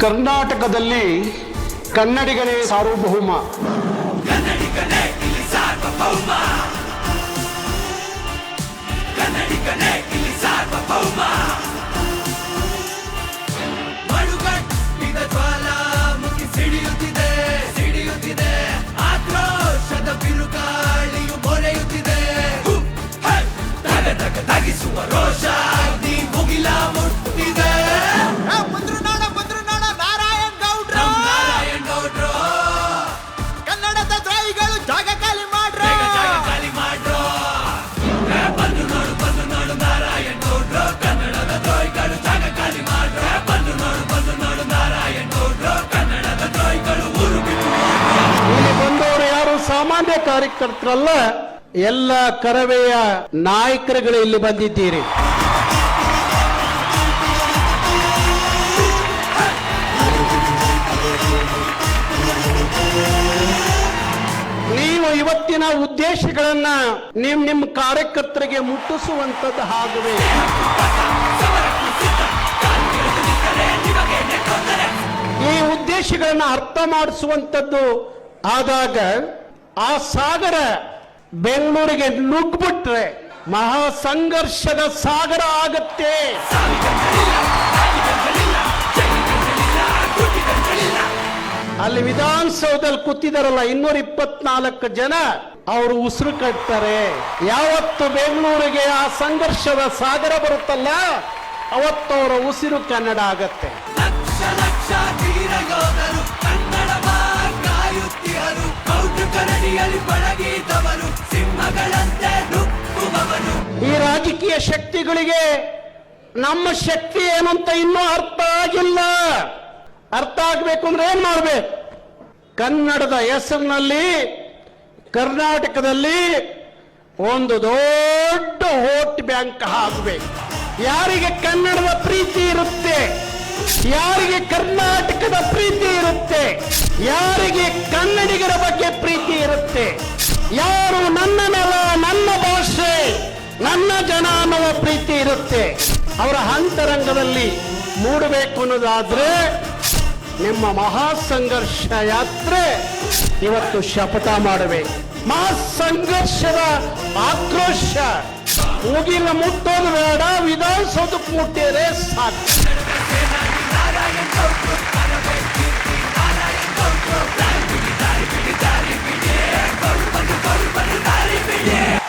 ಕರ್ನಾಟಕದಲ್ಲಿ ಕನ್ನಡಿಗನೇ ಸಾರ್ವಭೌಮ. ಸಾಮಾನ್ಯ ಕಾರ್ಯಕರ್ತರಲ್ಲ, ಎಲ್ಲ ಕರವೆಯ ನಾಯಕರುಗಳು ಇಲ್ಲಿ ಬಂದಿದ್ದೀರಿ. ನೀವು ಇವತ್ತಿನ ಉದ್ದೇಶಗಳನ್ನ ನಿಮ್ ನಿಮ್ಮ ಕಾರ್ಯಕರ್ತರಿಗೆ ಮುಟ್ಟಿಸುವಂತದ್ದು ಹಾಗೆ ಈ ಉದ್ದೇಶಗಳನ್ನ ಅರ್ಥ ಮಾಡಿಸುವಂಥದ್ದು ಆದಾಗ ಆ ಸಾಗರ ಬೆಂಗಳೂರಿಗೆ ನುಗ್ಬಿಟ್ರೆ ಮಹಾ ಸಂಘರ್ಷದ ಸಾಗರ ಆಗತ್ತೆ. ಅಲ್ಲಿ ವಿಧಾನಸೌಧದಲ್ಲಿ ಕೂತಿದಾರಲ್ಲ, ಇನ್ನೂರ ಇಪ್ಪತ್ನಾಲ್ಕು ಜನ ಅವರು ಉಸಿರು ಕಟ್ತಾರೆ. ಯಾವತ್ತು ಬೆಂಗಳೂರಿಗೆ ಆ ಸಂಘರ್ಷದ ಸಾಗರ ಬರುತ್ತಲ್ಲ, ಅವತ್ತು ಅವರ ಉಸಿರು ಕನ್ನಡ ಆಗತ್ತೆ. ಲಕ್ಷ ಲಕ್ಷ ಸಿಂಹಗಳಂತೆ ಈ ರಾಜಕೀಯ ಶಕ್ತಿಗಳಿಗೆ ನಮ್ಮ ಶಕ್ತಿ ಏನಂತ ಇನ್ನೂ ಅರ್ಥ ಆಗಿಲ್ಲ. ಅರ್ಥ ಆಗ್ಬೇಕು ಅಂದ್ರೆ ಏನ್ ಮಾಡ್ಬೇಕು? ಕನ್ನಡದ ಹೆಸರಿನಲ್ಲಿ ಕರ್ನಾಟಕದಲ್ಲಿ ಒಂದು ದೊಡ್ಡ ವೋಟ್ ಬ್ಯಾಂಕ್ ಹಾಕಬೇಕು. ಯಾರಿಗೆ ಕನ್ನಡದ ಪ್ರೀತಿ ಇರುತ್ತೆ? ಯಾರಿಗೆ ಕರ್ನಾಟಕದ ಪ್ರೀತಿ ಇರುತ್ತೆ? ಯಾರಿಗೆ ಕನ್ನಡಿಗರ ಬಗ್ಗೆ ಯಾರು ನನ್ನ ನೆಲ ನನ್ನ ಭಾಷೆ ನನ್ನ ಜನ ಅನ್ನುವ ಪ್ರೀತಿ ಇರುತ್ತೆ, ಅವರ ಅಂತರಂಗದಲ್ಲಿ ಮೂಡಬೇಕು ಅನ್ನೋದಾದ್ರೆ ನಿಮ್ಮ ಮಹಾ ಸಂಘರ್ಷ ಯಾತ್ರೆ ಇವತ್ತು ಶಪಥ ಮಾಡಬೇಕು. ಮಹಾ ಸಂಘರ್ಷದ ಆಕ್ರೋಶ. ಮುಗಿಲ ಮುಟ್ಟೋದು ಬೇಡ ವಿಧಾನಸೌಧಕ್ಕೆ ಮುಟ್ಟಿದರೆ ಸಾಕು.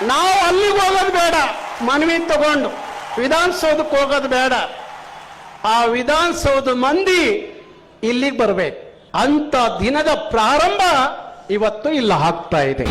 ನಾವು ಅಲ್ಲಿಗೆ ಹೋಗೋದು ಬೇಡ. ಮನವಿ ತಗೊಂಡು ವಿಧಾನಸೌಧಕ್ಕೆ ಹೋಗೋದು ಬೇಡ. ಆ ವಿಧಾನಸೌಧ ಮಂದಿ ಇಲ್ಲಿಗೆ ಬರಬೇಕು. ಅಂತ ದಿನದ ಪ್ರಾರಂಭ ಇವತ್ತು ಇಲ್ಲಿ, ಆಗ್ತಾ ಇದೆ.